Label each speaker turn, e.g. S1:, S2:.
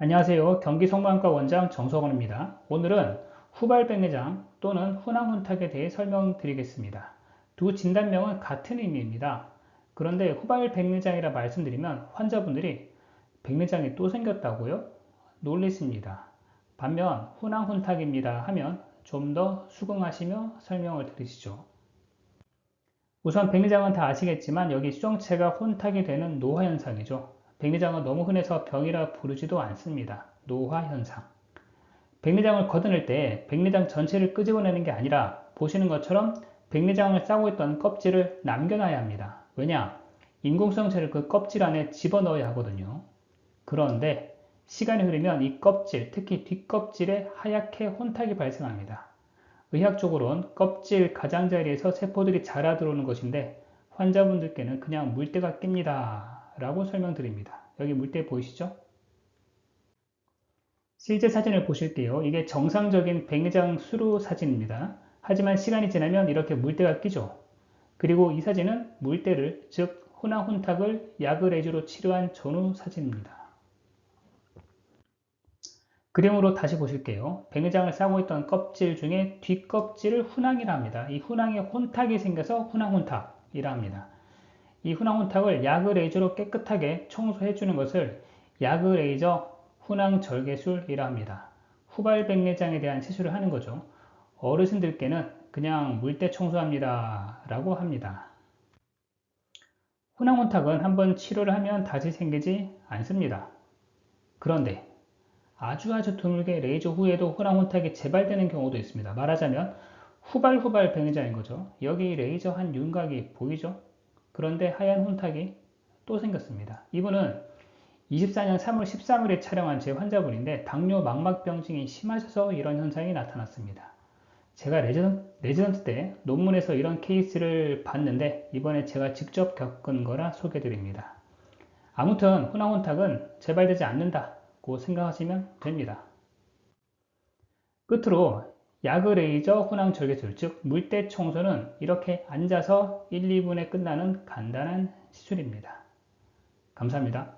S1: 안녕하세요. 경기 성모안과 원장 정석원입니다. 오늘은 후발백내장 또는 훈항훈탁에 대해 설명드리겠습니다. 두 진단명은 같은 의미입니다. 그런데 후발백내장이라 말씀드리면 환자분들이 백내장이 또 생겼다고요? 놀리십니다. 반면 훈항훈탁입니다 하면 좀 더 수긍하시며 설명을 들으시죠. 우선 백내장은 다 아시겠지만 여기 수정체가 혼탁이 되는 노화 현상이죠. 백내장은 너무 흔해서 병이라 부르지도 않습니다. 노화 현상. 백내장을 걷어낼 때 백내장 전체를 끄집어내는 게 아니라 보시는 것처럼 백내장을 싸고 있던 껍질을 남겨놔야 합니다. 왜냐? 인공성체를 그 껍질 안에 집어넣어야 하거든요. 그런데 시간이 흐르면 이 껍질, 특히 뒷껍질에 하얗게 혼탁이 발생합니다. 의학적으로는 껍질 가장자리에서 세포들이 자라 들어오는 것인데 환자분들께는 그냥 물때가 낍니다. 라고 설명드립니다. 여기 물때 보이시죠? 실제 사진을 보실게요. 이게 정상적인 백내장 수루 사진입니다. 하지만 시간이 지나면 이렇게 물때가 끼죠. 그리고 이 사진은 물때를 즉 혼화훈탁을 약을레주로 치료한 전후 사진입니다. 그림으로 다시 보실게요. 백내장을 싸고 있던 껍질 중에 뒷껍질을 훈항이라 합니다. 이 훈항에 혼탁이 생겨서 훈항훈탁이라 합니다. 이 훈항훈탁을 야그 레이저로 깨끗하게 청소해 주는 것을 야그 레이저 훈항 절개술이라 합니다. 후발 백내장에 대한 시술을 하는 거죠. 어르신들께는 그냥 물때 청소합니다 라고 합니다. 훈항훈탁은 한번 치료를 하면 다시 생기지 않습니다. 그런데 아주 아주 드물게 레이저 후에도 훈항훈탁이 재발되는 경우도 있습니다. 말하자면 후발후발 백내장인 거죠. 여기 레이저 한 윤곽이 보이죠? 그런데 하얀 혼탁이 또 생겼습니다. 이분은 24년 3월 13일에 촬영한 제 환자분인데 당뇨 망막병증이 심하셔서 이런 현상이 나타났습니다. 제가 레지던, 레지던트 때 논문에서 이런 케이스를 봤는데 이번에 제가 직접 겪은 거라 소개드립니다. 아무튼 훈화혼탁은 재발되지 않는다고 생각하시면 됩니다. 끝으로 야그 레이저 훈항 절개술 즉 물때 청소는 이렇게 앉아서 1, 2분에 끝나는 간단한 시술입니다. 감사합니다.